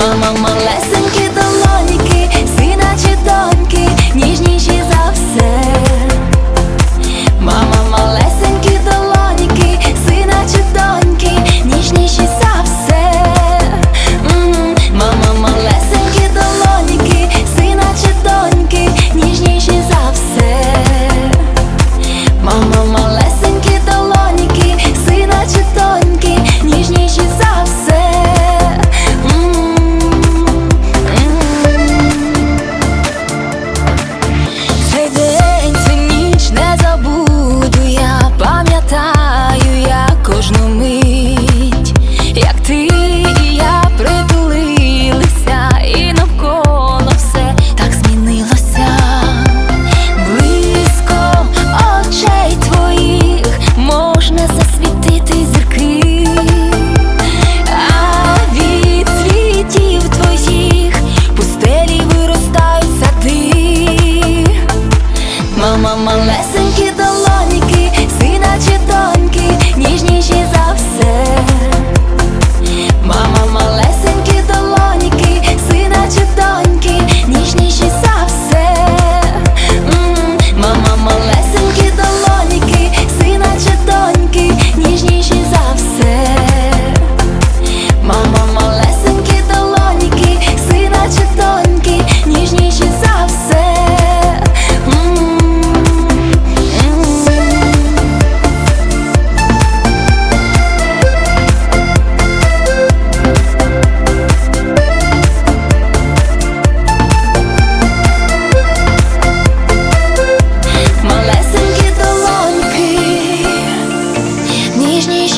mama, mama, lesson. mama, mama, lesson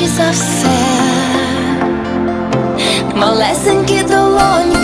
за все, малесенькі долоні.